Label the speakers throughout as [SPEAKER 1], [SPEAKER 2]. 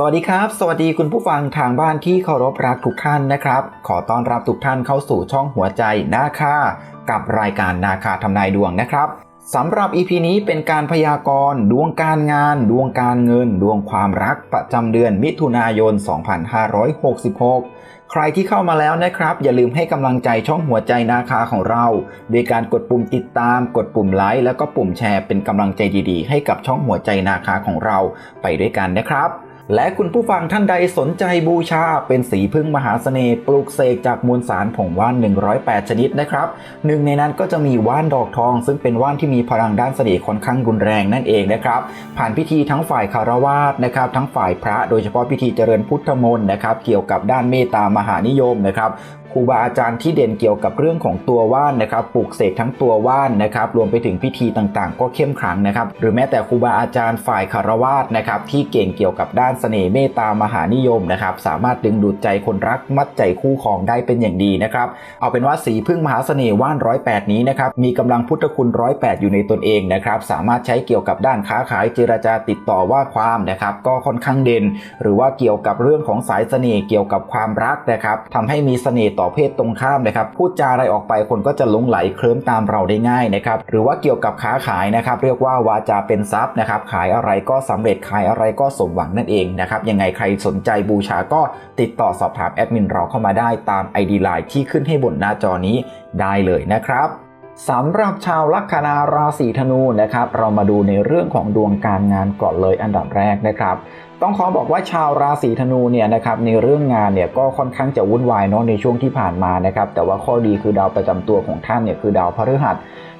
[SPEAKER 1] สวัสดีครับ สวัสดีคุณผู้ฟังทางบ้านที่เคารพรักทุกท่านนะครับ ขอต้อนรับทุกท่านเข้าสู่ช่องหัวใจนาคากับรายการนาคาทำนายดวงนะครับสำหรับ EP นี้เป็นการพยากรณ์ดวงการงาน ดวงการเงิน ดวงความรักประจำเดือนมิถุนายน 2566 ใครที่เข้ามาแล้วนะครับ อย่าลืมให้กำลังใจช่องหัวใจนาคาของเรา โดยการกดปุ่มติดตาม กดปุ่มไลค์แล้วก็ปุ่มแชร์เป็นกำลังใจดีๆ ให้กับช่องหัวใจนาคาของเราไปด้วยกันนะครับ และคุณผู้ฟังท่านใดสนใจบูชา เป็นสีพึ่งมหาเสน่ห์ปลูกเสกจากมวลสารผงว่าน 108 ชนิดนะครับหนึ่งในนั้นก็จะมีว่านดอกทอง ซึ่งเป็นว่านที่มีพลังด้านเสน่ห์ค่อนข้างรุนแรงนั่นเองนะครับผ่านพิธีทั้งฝ่ายคารวาสนะครับทั้งฝ่ายพระโดยเฉพาะพิธีเจริญพุทธมนต์นะครับเกี่ยวกับด้านเมตตามหานิยมนะครับ รูบาอาจารย์ที่เด่นเกี่ยวกับเรื่องของตัวว่านนะครับปลูกเสกทั้งตัวว่านนะครับรวมไปถึงพิธีต่างๆ ก็เข้มขลังนะครับ หรือแม้แต่ครูบาอาจารย์ฝ่ายคารวาสนะครับที่เก่งเกี่ยวกับด้านเสน่ห์เมตตามหานิยมนะครับสามารถดึงดูดใจคนรักมัดใจคู่ครองได้เป็นอย่างดีนะครับเอาเป็นว่าสีพึ่งมหาเสน่ห์ว่านร้อยแปดนี้นะครับมีกำลังพุทธคุณร้อยแปดอยู่ในตนเองนะครับสามารถใช้เกี่ยวกับด้านค้าขายเจรจาติดต่อว่าความนะครับก็ค่อนข้างเด่น หรือว่าเกี่ยวกับเรื่องของสายเสน่ห์เกี่ยวกับความรักนะครับทำให้มีเสน่ห์ต่อเพศตรงข้ามนะครับพูดจาอะไรออกไปคนก็จะหลงไหลเคลิ้มตามเราได้ง่ายนะครับหรือว่าเกี่ยวกับค้าขายนะครับเรียกว่าวาจาเป็นทรัพย์นะครับขายอะไรก็สำเร็จขายอะไรก็สมหวังนั่นเองนะครับยังไงใครสนใจบูชาก็ติดต่อสอบถามแอดมินเราเข้ามาได้ตาม ID Line ที่ขึ้นให้บนหน้าจอนี้ได้เลยนะครับสำหรับชาวลัคนาราศีธนูนะครับ เรามาดูในเรื่องของดวงการงานก่อนเลยอันดับแรกนะครับ ต้องขอบอกว่าชาวราศีธนูเนี่ยนะครับในเรื่องงานเนี่ยก็ค่อนข้างจะวุ่นวายเนาะในช่วงที่ผ่านมานะครับแต่ว่าข้อดีคือดาวประจำตัวของท่านเนี่ยคือดาวพฤหัส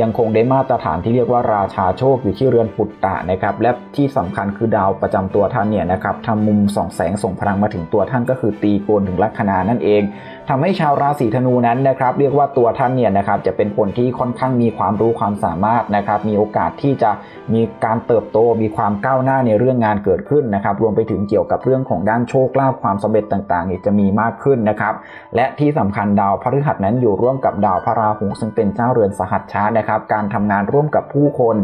[SPEAKER 1] ยังคงได้มาตรฐานที่เรียกว่าราชาโชคอยู่ที่เรือนปุตตะนะครับและที่สำคัญคือดาวประจำตัวท่านเนี่ยนะครับทำมุมส่องแสงส่งพลังมาถึงตัวท่านก็คือตีโกนถึงลัคนานั่นเองทำให้ชาวราศีธนูนั้นนะครับเรียกว่าตัวท่านเนี่ยนะครับจะเป็นคนที่ค่อนข้างมีความรู้ความสามารถนะครับมีโอกาสที่จะมีการเติบโตมีความก้าวหน้าในเรื่องงานเกิดขึ้นนะครับรวมไปถึงเกี่ยวกับเรื่องของด้านโชคลาภความสำเร็จต่างๆเนี่ยจะมีมากขึ้นนะครับ และที่สำคัญดาวพฤหัสนั้นอยู่ร่วมกับดาวพระราหูซึ่งเป็นเจ้าเรือนสหัชชานะครับ การทำงานร่วมกับผู้คน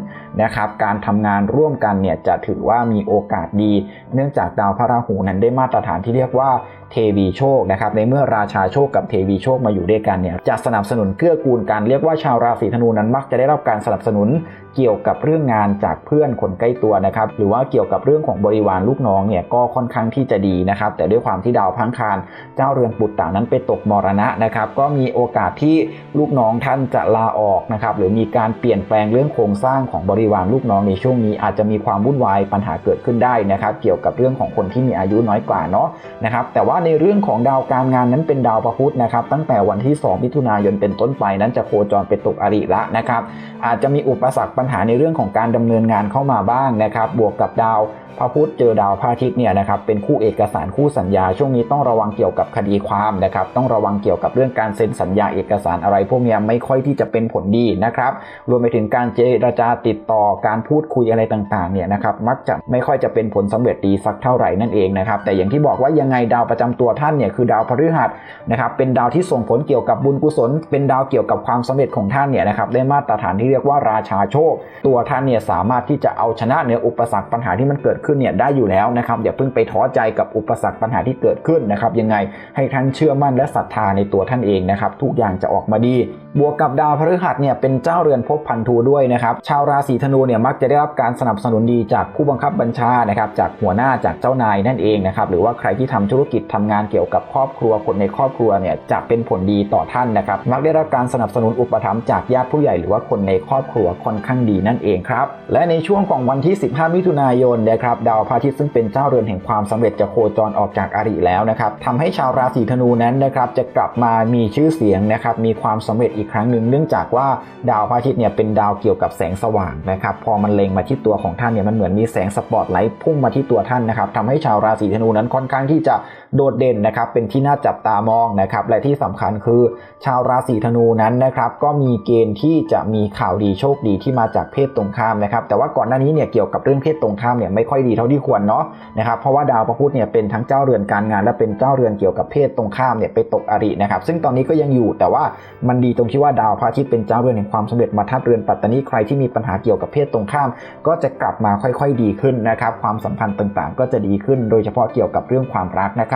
[SPEAKER 1] นะครับ การทำงานร่วมกันเนี่ยจะถือว่ามีโอกาสดี เนื่องจากดาวพระราหูนั้นได้มาตรฐานที่เรียกว่าเทวีโชคนะครับในเมื่อราชาโชคกับเทวีโชคมาอยู่ด้วยกันเนี่ยจะสนับสนุนเกื้อกูลกันเรียกว่าชาวราศีธนูนั้นมักจะได้รับการสนับสนุนเกี่ยวกับเรื่องงานจากเพื่อนคนใกล้ตัวนะครับหรือว่าเกี่ยวกับเรื่องของบริวารลูกน้องเนี่ยก็ค่อนข้างที่จะดีนะครับแต่ด้วยความที่ดาวพังคารเจ้าเรือนปุตตานั้นไปตกมรณะนะครับก็มีโอกาสที่ลูกน้องท่านจะลาออกนะครับหรือมีการเปลี่ยนแปลงเรื่องโครงสร้างของบริวารลูกน้องในช่วงนี้อาจจะมีความวุ่นวายปัญหาเกิดขึ้นได้นะครับเกี่ยวกับเรื่องของคนที่มีอายุน้อยกว่าเนาะนะครับแต่ว่าในเรื่องของดาวการงานนั้นเป็นดาวประพุธนะครับ ตั้งแต่วันที่ 2 มิถุนายนเป็นต้นไปนั้นจะโคจรไปตกอริละนะครับ อาจจะมีอุปสรรคปัญหาในเรื่องของการดำเนินงานเข้ามาบ้างนะครับ บวกกับดาวพระพุธเจอดาวพระอาทิตย์เนี่ยนะครับเป็นคู่เอกสารคู่สัญญา ช่วงนี้ต้องระวังเกี่ยวกับคดีความนะครับ ต้องระวังเกี่ยวกับเรื่องการเซ็นสัญญาเอกสารอะไร พวกนี้ไม่ค่อยที่จะเป็นผลดีนะครับ รวมไปถึงการเจรจาติดต่อการพูดคุยอะไรต่างๆเนี่ยนะครับมักจะไม่ค่อยจะเป็นผลสำเร็จดีสักเท่าไหร่นั่นเองนะครับแต่อย่างที่บอกว่ายังไงดาวประจำตัวท่านเนี่ยคือดาวพฤหัสนะครับเป็นดาวที่ส่งผลเกี่ยวกับบุญกุศล เป็นดาวเกี่ยวกับความสำเร็จของท่านเนี่ยนะครับได้มาตรฐานที่เรียกว่าราชาโชค ตัวท่านเนี่ยสามารถที่จะเอาชนะเหนืออุปสรรคปัญหาที่มันเกิดขึ้นเนี่ยได้อยู่แล้วนะครับอย่าเพิ่งไปท้อใจกับอุปสรรคปัญหาที่เกิดขึ้นนะครับยังไงให้ท่านเชื่อมั่นและศรัทธาในตัวท่านเองนะครับทุกอย่างจะออกมาดี บวกกับดาวพฤหัสเนี่ยเป็นเจ้าเรือนภพพันธุด้วยนะครับ ชาวราศีธนูเนี่ยมักจะได้รับการสนับสนุนดีจากผู้บังคับบัญชานะครับจากหัวหน้าจากเจ้านายนั่นเองนะครับหรือว่าใครที่ทำธุรกิจทำงานเกี่ยวกับครอบครัวคนในครอบครัวเนี่ยจะเป็นผลดีต่อท่านนะครับ มักได้รับการสนับสนุนอุปถัมภ์จากญาติผู้ใหญ่หรือว่าคนในครอบครัวค่อนข้างดีนั่นเองครับและในช่วงของวันที่ 15 มิถุนายนนะครับดาวพระอาทิตย์ซึ่งเป็นเจ้าเรือนแห่งความสำเร็จจะโคจรออกจากอาริแล้วนะครับทำให้ชาวราศีธนูนั้นนะครับจะกลับมามีชื่อเสียงนะครับมีความสำเร็จอีกครั้งหนึ่งเนื่องจากว่าดาวพระอาทิตย์เนี่ยเป็นดาวเกี่ยวกับแสงสว่างนะครับพอมันเล็งมาที่ตัวของท่านเนี่ยมันเหมือนมีแสงสปอตไลท์พุ่งมาที่ตัวท่านนะครับทำให้ชาวราศีธนูนั้นค่อนข้างที่จะโดดเด่นนะครับเป็นที่น่าจับตามองนะครับและที่สำคัญคือ ชาวราศีธนูนั้นนะครับก็มีเกณฑ์ที่จะมีข่าวดีโชคดีที่มาจากเพศตรงข้ามนะครับแต่ว่าก่อนหน้านี้เนี่ยเกี่ยวกับเรื่องเพศตรงข้ามเนี่ยไม่ค่อยดีเท่าที่ควรเนาะนะครับเพราะว่าดาวพระพุธเนี่ยเป็นทั้งเจ้าเรือนการงาน และเป็นเจ้าเรือนเกี่ยวกับเพศตรงข้ามเนี่ยไปตกอรินะครับซึ่งตอนนี้ก็ยังอยู่แต่ว่ามันดีตรงที่ว่าดาวพระอาทิตย์เป็นเจ้าเรือนแห่งความสำเร็จมาทับเรือนปัตตานีใครที่มีปัญหาเกี่ยวกับเพศตรงข้าม ก็จะกลับมาค่อยๆดีขึ้นนะครับความสัมพันธ์ต่างๆ ก็จะดีขึ้น โดยเฉพาะเกี่ยวกับเรื่องความรักนะครับ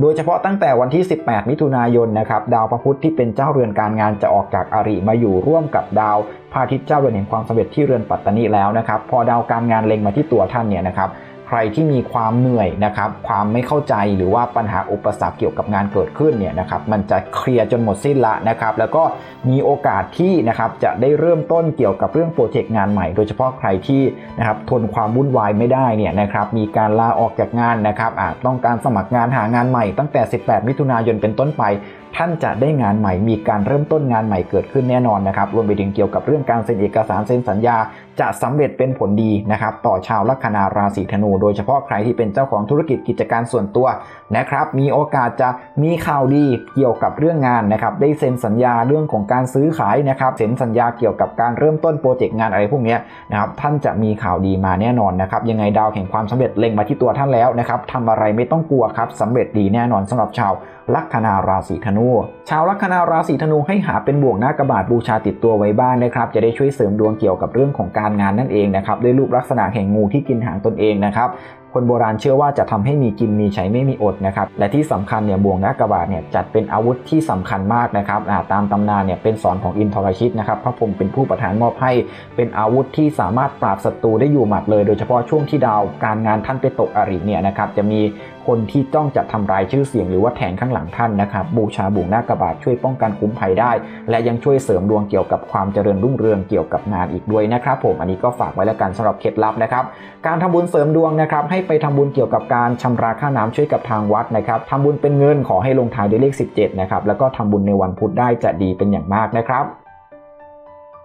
[SPEAKER 1] โดยเฉพาะตั้งแต่วันที่ 18 มิถุนายนนะครับ ดาวพระพุธที่เป็นเจ้าเรือนการงานจะออกจากอาริมาอยู่ร่วมกับดาวพระอาทิตย์เจ้าเรือนแห่งความสำเร็จที่เรือนปัตตานีแล้วนะครับ พอดาวการงานเล็งมาที่ตัวท่านเนี่ยนะครับ รที่มีความเหนื่อยนะครับความไม่เข้าใจหรือว่าปัญหาอุปสรรคเกี่ยวกับงานเกิดขึ้นเนี่ยนะครับมันจะเคลียร์จนหมดสิ้นละนะครับแล้วก็มีโอกาสที่นะครับจะได้เริ่มต้นเกี่ยวกับเรื่องโปรเจกต์งานใหม่ โดยเฉพาะใครที่นะครับทนความวุ่นวายไม่ได้เนี่ยนะครับมีการลาออกจากงานนะครับอาจต้องการสมัครงานหางานใหม่ตั้งแต่ 18 มิถุนายนเป็นต้นไป ท่านจะได้งานใหม่มีการเริ่มต้นงานใหม่เกิดขึ้นแน่นอนนะครับรวมไปถึงเกี่ยวกับเรื่องการเซ็นเอกสารเซ็นสัญญา จะสำเร็จเป็นผลดีนะครับต่อชาวลัคนาราศีธนู โดยเฉพาะใครที่เป็นเจ้าของธุรกิจกิจการส่วนตัวนะครับมีโอกาสจะมีข่าวดีเกี่ยวกับเรื่องงานนะครับได้เซ็นสัญญาเรื่องของการซื้อขายนะครับเซ็นสัญญาเกี่ยวกับการเริ่มต้นโปรเจกต์งานอะไรพวกนี้นะครับท่านจะมีข่าวดีมาแน่นอนนะครับยังไงดาวแห่งความสำเร็จเล็งมาที่ตัวท่านแล้วนะครับทำอะไรไม่ต้องกลัวครับสำเร็จดีแน่นอนสำหรับชาวลัคนาราศีธนูชาวลัคนาราศีธนูให้หาเป็นบ่วงหน้ากระบาดบูชาติดตัวไว้บ้างนะครับ จะได้ช่วยเสริมดวงเกี่ยวกับเรื่องของการงานนั่นเองนะครับด้วยรูปลักษณะแห่งงูที่กินหางตนเองนะครับคนโบราณเชื่อว่าจะทำให้มีกินมีใช้ไม่มีอดนะครับและที่สำคัญเนี่ยบ่วงหน้ากระบาดเนี่ยจัดเป็นอาวุธที่สำคัญมากนะครับาตามตำนานเนี่ยเป็นสอนของอินทรชิตนะครับพระพรหมเป็นผู้ประทานมอบให้เป็นอาวุธที่สามารถปราบศัตรูได้อยู่หมัดเลย โดยเฉพาะช่วงที่ดาวการงานท่านไปตกอริเนี่ยนะครับจะมี คนที่ต้องจะทำลายชื่อเสียงหรือว่าแทงข้างหลังท่านนะครับบูชาบ่วงหน้ากระบาดช่วยป้องกันคุ้มภัยได้ และยังช่วยเสริมดวงเกี่ยวกับความเจริญรุ่งเรืองเกี่ยวกับงานอีกด้วยนะครับผมอันนี้ก็ฝากไว้แล้วกันสำหรับเคล็ดลับนะครับการทำบุญเสริมดวงนะครับให้ไปทำบุญเกี่ยวกับการชำระค่าน้ำช่วยกับทางวัดนะครับทำบุญเป็นเงินขอให้ลงท้ายด้วยเลข 17นะครับแล้วก็ทำบุญในวันพุธได้จะดีเป็นอย่างมากนะครับ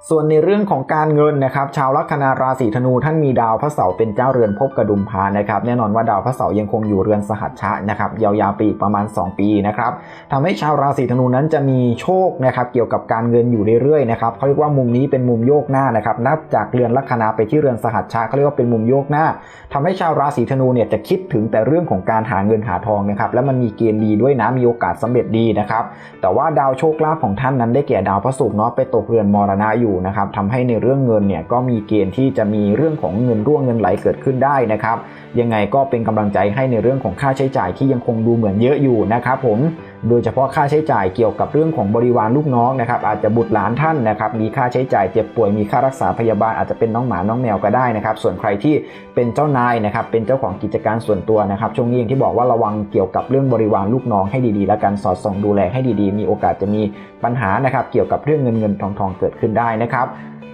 [SPEAKER 1] ส่วนในเรื่องของการเงินนะครับ ชาวลัคนาราศีธนูท่านมีดาวพระเสาร์เป็นเจ้าเรือนภพกระดุมพานะครับ แน่นอนว่าดาวพระเสาร์ยังคงอยู่เรือนสหัชชะนะครับยาวๆไปอีกประมาณ 2 ปีนะครับทำให้ชาวราศีธนูนั้นจะมีโชคนะครับเกี่ยวกับการเงินอยู่เรื่อยๆนะครับเขาเรียกว่ามุมนี้เป็นมุมโยกหน้านะครับนับจากเรือนลัคนาไปที่เรือนสหัชชะเขาเรียกว่าเป็นมุมโยกหน้าทำให้ชาวราศีธนูเนี่ยจะคิดถึงแต่เรื่องของการหาเงินหาทองนะครับและมันมีเกณฑ์ดีด้วยนะมีโอกาสสำเร็จดีนะครับแต่ว่าดาวโชคลาภของท่านนั้นได้แก่ดาวพระศุกร์เนาะไปตกเรือนมรณะอยู่นะครับทำให้ในเรื่องเงินเนี่ยก็มีเกณฑ์ที่จะมีเรื่องของเงินร่วงเงินไหลเกิดขึ้นได้นะครับ ยังไงก็เป็นกำลังใจให้ในเรื่องของค่าใช้จ่ายที่ยังคงดูเหมือนเยอะอยู่นะครับผม โดยเฉพาะค่าใช้จ่ายเกี่ยวกับเรื่องของบริวารลูกน้องนะครับอาจจะบุตรหลานท่านนะครับมีค่าใช้จ่ายเจ็บป่วยมีค่ารักษาพยาบาลอาจจะเป็นน้องหมาน้องแมวก็ได้นะครับส่วนใครที่เป็นเจ้านายนะครับเป็นเจ้าของกิจการส่วนตัวนะครับช่วงนี้อย่างที่บอกว่าระวังเกี่ยวกับเรื่องบริวารลูกน้องให้ดีๆ และการสอดส่องดูแลให้ดีๆ มีโอกาสจะมีปัญหานะครับเกี่ยวกับเรื่องเงินเงินทองทองเกิดขึ้นได้นะครับ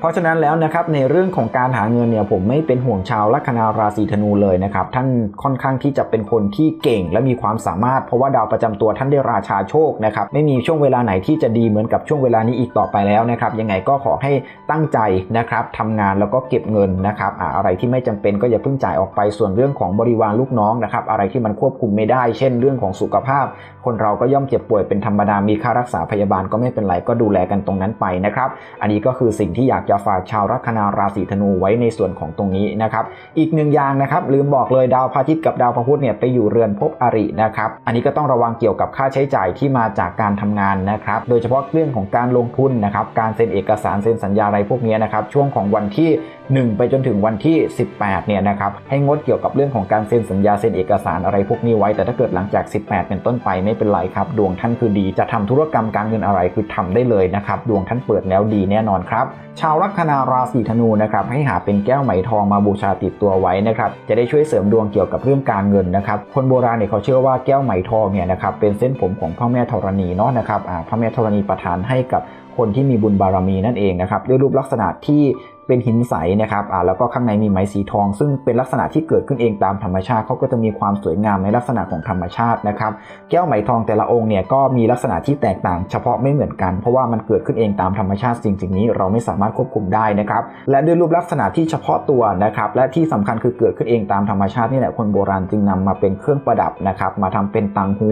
[SPEAKER 1] ราะฉะนั้นแล้วนะครับในเรื่องของการหาเงินเนี่ยผมไม่เป็นห่วงชาวลัคนาราศีธนูเลยนะครับท่านค่อนข้างที่จะเป็นคนที่เก่งและมีความสามารถ เพราะว่าดาวประจำตัวท่านได้ราชาโชคนะครับไม่มีช่วงเวลาไหนที่จะดีเหมือนกับช่วงเวลานี้อีกต่อไปแล้วนะครับยังไงก็ขอให้ตั้งใจนะครับทำงานแล้วก็เก็บเงินนะครับอะไรที่ไม่จำเป็นก็อย่าเพิ่งจ่ายออกไปส่วนเรื่องของบริวารลูกน้องนะครับอะไรที่มันควบคุมไม่ได้ เช่น เรื่องของสุขภาพ คนเราก็ย่อมเจ็บป่วยเป็นธรรมดามีค่ารักษาพยาบาลก็ไม่เป็นไรก็ดูแลกันตรงนั้นไปนะครับอันนี้ก็คือสิ่งที่อยากจะฝากชาวลัคนาราศีธนูไว้ในส่วนของตรงนี้นะครับ อีกหนึ่งอย่างนะครับ ลืมบอกเลยดาวพระอาทิตย์กับดาวพระพุธเนี่ยไปอยู่เรือนภพอรินะครับ อันนี้ก็ต้องระวังเกี่ยวกับค่าใช้จ่ายที่มาจากการทำงานนะครับ โดยเฉพาะเรื่องของการลงทุนนะครับ การเซ็นเอกสารเซ็นสัญญาอะไรพวกนี้นะครับ ช่วงของวันที่ 1 ไปจนถึงวันที่ 18 เนี่ยนะครับ ให้งดเกี่ยวกับเรื่องของการเซ็นสัญญาเซ็นเอกสารอะไรพวกนี้ไว้ แต่ถ้าเกิดหลังจาก 18 เป็นต้นไปไม่เป็นไรครับ ดวงท่านคือดี จะทำธุรกรรมการเงินอะไรคือทำได้เลยนะครับ ดวงท่านเปิดแล้วดีแน่นอนครับ ชาวลัคนาราศีธนูนะครับให้หาเป็นแก้วไหมทองมาบูชาติดตัวไว้นะครับ จะได้ช่วยเสริมดวงเกี่ยวกับเรื่องการเงินนะครับ คนโบราณเนี่ยเขาเชื่อว่าแก้วไหมทองเนี่ยนะครับเป็นเส้นผมของพ่อแม่ธรณีเนาะนะครับอ่าพ่อแม่ธรณีประทานให้กับ คนที่มีบุญบารมีนั่นเองนะครับด้วยรูปลักษณะที่เป็นหินใสนะครับอ่าแล้วก็ข้างในมีไหมสีทอง ซึ่งเป็นลักษณะที่เกิดขึ้นเองตามธรรมชาติเขาก็จะมีความสวยงามในลักษณะของธรรมชาตินะครับ แก้วไหมทองแต่ละองค์เนี่ยก็มีลักษณะที่แตกต่าง เฉพาะไม่เหมือนกัน เพราะว่ามันเกิดขึ้นเองตามธรรมชาติสิ่งสิ่งนี้เราไม่สามารถควบคุมได้นะครับ และด้วยรูปลักษณะที่เฉพาะตัวนะครับ และที่สำคัญคือเกิดขึ้นเองตามธรรมชาตินี่แหละคนโบราณจึงนำมาเป็นเครื่องประดับนะครับ มาทำเป็นตังหู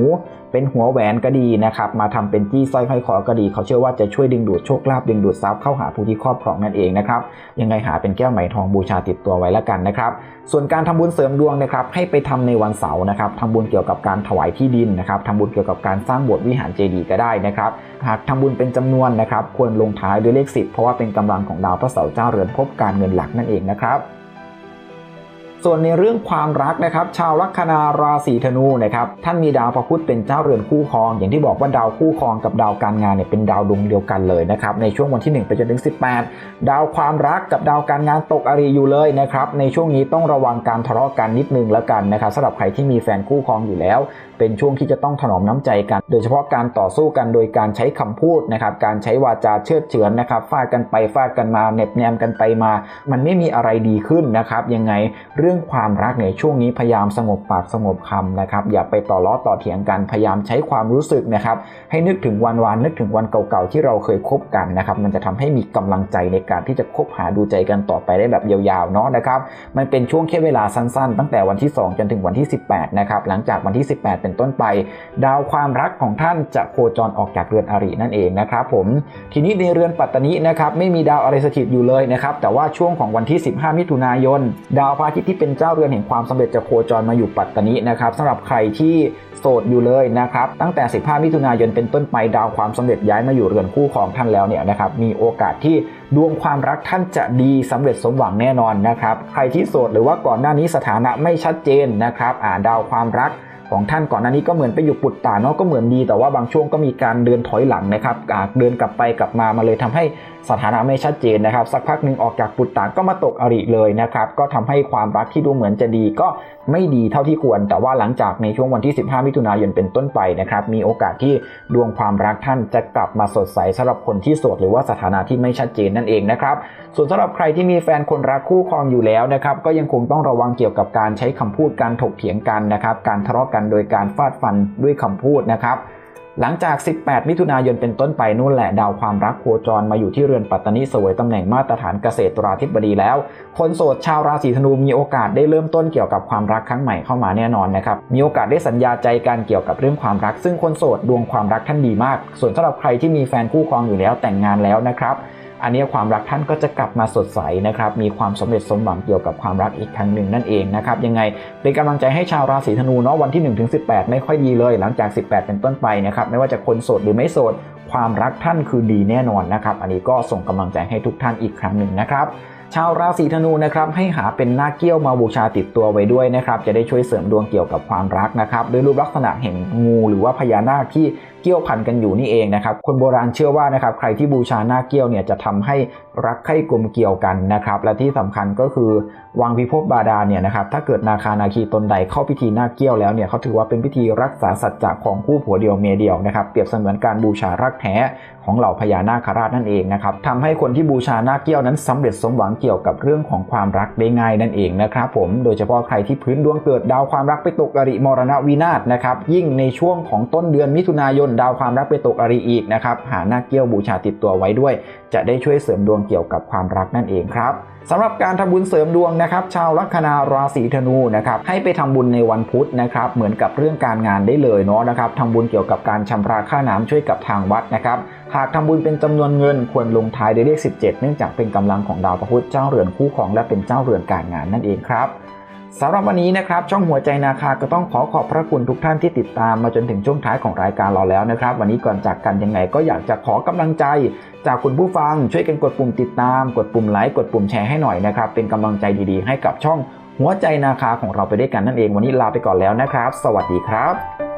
[SPEAKER 1] เป็นหัวแหวนก็ดีนะครับ มาทำเป็นจี้สร้อยห้อยคอก็ดี เขาเชื่อว่าจะช่วยดึงดูดโชคลาภดึงดูดทรัพย์เข้าหาผู้ที่ครอบครองนั่นเองนะครับยังไงหาเป็นแก้วไหมทองบูชาติดตัวไว้แล้วกันนะครับ ส่วนการทำบุญเสริมดวงนะครับให้ไปทำในวันเสาร์นะครับทำบุญเกี่ยวกับการถวายที่ดินนะครับทำบุญเกี่ยวกับการสร้างโบสถ์วิหารเจดีย์ก็ได้นะครับหากทำบุญเป็นจำนวนนะครับควรลงท้ายด้วยเลข 10 เพราะว่าเป็นกำลังของดาวพระเสาร์เจ้าเรือนพบการเงินหลักนั่นเองนะครับ ส่วนในเรื่องความรักนะครับ ชาวลัคนาราศีธนูนะครับท่านมีดาวพระพุธเป็นเจ้าเรือนคู่ครอง อย่างที่บอกว่าดาวคู่ครองกับดาวการงานเนี่ยเป็นดาวดวงเดียวกันเลยนะครับในช่วงวันที่ 1 ไปจนถึง 18 ดาวความรักกับดาวการงานตกอริอยู่เลยนะครับในช่วงนี้ต้องระวังการทะเลาะกันนิดนึงแล้วกันนะครับสำหรับใครที่มีแฟนคู่ครองอยู่แล้ว เป็นช่วงที่จะต้องถนอมน้ำใจกัน โดยเฉพาะการต่อสู้กันโดยการใช้คำพูดนะครับการใช้วาจาเชื่อเฉือนนะครับฟาดกันไปฟาดกันมาเหน็บแนมกันไปมา มันไม่มีอะไรดีขึ้นนะครับยังไงเรื่องื่องความรักในช่วงนี้พยายามสงบปากสงบคำนะครับอย่าไปต่อล้อต่อเถียงกันพยายามใช้ความรู้สึกนะครับให้นึกถึงวันวานนึกถึงวันเก่าๆที่เราเคยคบกันนะครับมันจะทำให้มีกำลังใจในการที่จะคบหาดูใจกันต่อไปได้แบบยาวๆเนาะนะครับมันเป็นช่วงแค่เวลาสั้นๆ ตั้งแต่วันที่ 2 จนถึงวันที่ 18นะครับหลังจากวันที่ 18 เป็นต้นไป ดาวความรักของท่านจะโคจรออกจากเรือนอรินั่นเองนะครับผมทีนี้ในเรือนปัตตานีนะครับไม่มีดาวอะไรสถิตอยู่เลยนะครับแต่ว่าช่วงของวันที่ 15 มิถุนายน ดาวพระอาทิตย์ที่เป็นเจ้าเรือนแห่งความสำเร็จจะโคจรมาอยู่ปัตตานีนะครับสำหรับใครที่โสดอยู่เลยนะครับตั้งแต่ 15 มิถุนายนเป็นต้นไปดาวความสำเร็จย้ายมาอยู่เรือนคู่ของท่านแล้วเนี่ยนะครับมีโอกาสที่ดวงความรักท่านจะดีสำเร็จสมหวังแน่นอนนะครับใครที่โสดหรือว่าก่อนหน้านี้สถานะไม่ชัดเจนนะครับอ่าดาวความรัก ของท่านก่อนหน้านี้ก็เหมือนไปอยู่ปุตตาเนาะก็เหมือนดี แต่ว่าบางช่วงก็มีการเดินถอยหลังนะครับเดินกลับไปกลับมามาเลยทำให้สถานะไม่ชัดเจนนะครับ สักพักหนึ่งออกจากปุตตาก็มาตกอริเลยนะครับ ก็ทำให้ความรักที่ดูเหมือนจะดีก็ไม่ดีเท่าที่ควร แต่ว่าหลังจากในช่วงวันที่ 15 มิถุนายนเป็นต้นไปนะครับ มีโอกาสที่ดวงความรักท่านจะกลับมาสดใสสำหรับคนที่โสดหรือว่าสถานะที่ไม่ชัดเจนนั่นเองนะครับ ส่วนสำหรับใครที่มีแฟนคนรักคู่ครองอยู่แล้วนะครับ ก็ยังคงต้องระวังเกี่ยวกับการใช้คำพูดการถกเถียงกันนะครับ การทะเลาะกันโดยการฟาดฟันด้วยคำพูดนะครับ หลังจาก 18 มิถุนายนเป็นต้นไปนู่นแหละดาวความรักโคจรมาอยู่ที่เรือนปัตตานีสวยตำแหน่งมาตรฐานเกษตราธิบดีแล้ว คนโสดชาวราศีธนูมีโอกาสได้เริ่มต้นเกี่ยวกับความรักครั้งใหม่เข้ามาแน่นอนนะครับมีโอกาสได้สัญญาใจกันเกี่ยวกับเรื่องความรัก ซึ่งคนโสดดวงความรักท่านดีมาก ส่วนสำหรับใครที่มีแฟนคู่ครองอยู่แล้วแต่งงานแล้วนะครับ อันนี้ความรักท่านก็จะกลับมาสดใสนะครับ มีความสำเร็จสมหวังเกี่ยวกับความรักอีกครั้งหนึ่งนั่นเองนะครับ ยังไงเป็นกำลังใจให้ชาวราศีธนูเนาะวันที่1ถึง18 ไม่ค่อยดีเลย หลังจาก 18 เป็นต้นไปนะครับ ไม่ว่าจะคนโสดหรือไม่โสด ความรักท่านคือดีแน่นอนนะครับ อันนี้ก็ส่งกำลังใจให้ทุกท่านอีกครั้งหนึ่งนะครับชาวราศีธนูนะครับให้หาเป็นหน้าเกี้ยวมาบูชาติดตัวไว้ด้วยนะครับจะได้ช่วยเสริมดวงเกี่ยวกับความรักนะครับด้วยรูปลักษณะแห่งงูหรือว่าพญานาคที่ เกี่ยวพันกันอยู่นี่เองนะครับคนโบราณเชื่อว่านะครับใครที่บูชาหน้าเกี้ยวเนี่ยจะทำให้รักใคร่กลมเกี่ยวกันนะครับและที่สำคัญก็คือวังพิภพบาดาลเนี่ยนะครับถ้าเกิดนาคานาคีตนใดเข้าพิธีหน้าเกี้ยวแล้วเนี่ยเขาถือว่าเป็นพิธีรักษาสัจจะของคู่ผัวเดียวเมียเดียวนะครับเปรียบเสมือนการบูชารักแท้ของเหล่าพญานาคราชนั่นเองนะครับทำให้คนที่บูชาหน้าเกี้ยวนั้นสำเร็จสมหวังเกี่ยวกับเรื่องของความรักได้ง่ายนั่นเองนะครับผมโดยเฉพาะใครที่พื้นดวงเกิดดาวความรักไปตกอริมรณวินาศนะครับยิ่งในช่วงของต้นเดือนมิถุนายนดาวความรักไปตกอริอีกนะครับหาหน้าเกี้ยวบูชาติดตัวไว้ด้วย จะได้ช่วยเสริมดวงเกี่ยวกับความรักนั่นเองครับสำหรับการทำบุญเสริมดวงนะครับชาวลัคนาราศีธนูนะครับให้ไปทำบุญในวันพุธนะครับเหมือนกับเรื่องการงานได้เลยเนาะนะครับทำบุญเกี่ยวกับการชำระค่าน้ำช่วยกับทางวัดนะครับหากทำบุญเป็นจำนวนเงินควรลงท้ายด้วยเลข 17 เนื่องจากเป็นกำลังของดาวพระพุธเจ้าเรือนคู่ของและเป็นเจ้าเรือนการงานนั่นเองครับ สำหรับวันนี้นะครับ ช่องหัวใจนาคาก็ต้องขอขอบพระคุณทุกท่านที่ติดตามมาจนถึงช่วงท้ายของรายการเราแล้วนะครับ วันนี้ก่อนจากกันยังไงก็อยากจะขอกำลังใจ จากคุณผู้ฟังช่วยกันกดปุ่มติดตาม กดปุ่มไลค์กดปุ่มแชร์ให้หน่อยนะครับ เป็นกำลังใจดีๆ ให้กับช่องหัวใจนาคาของเราไปด้วยกันนั่นเองวันนี้ลาไปก่อนแล้วนะครับ สวัสดีครับ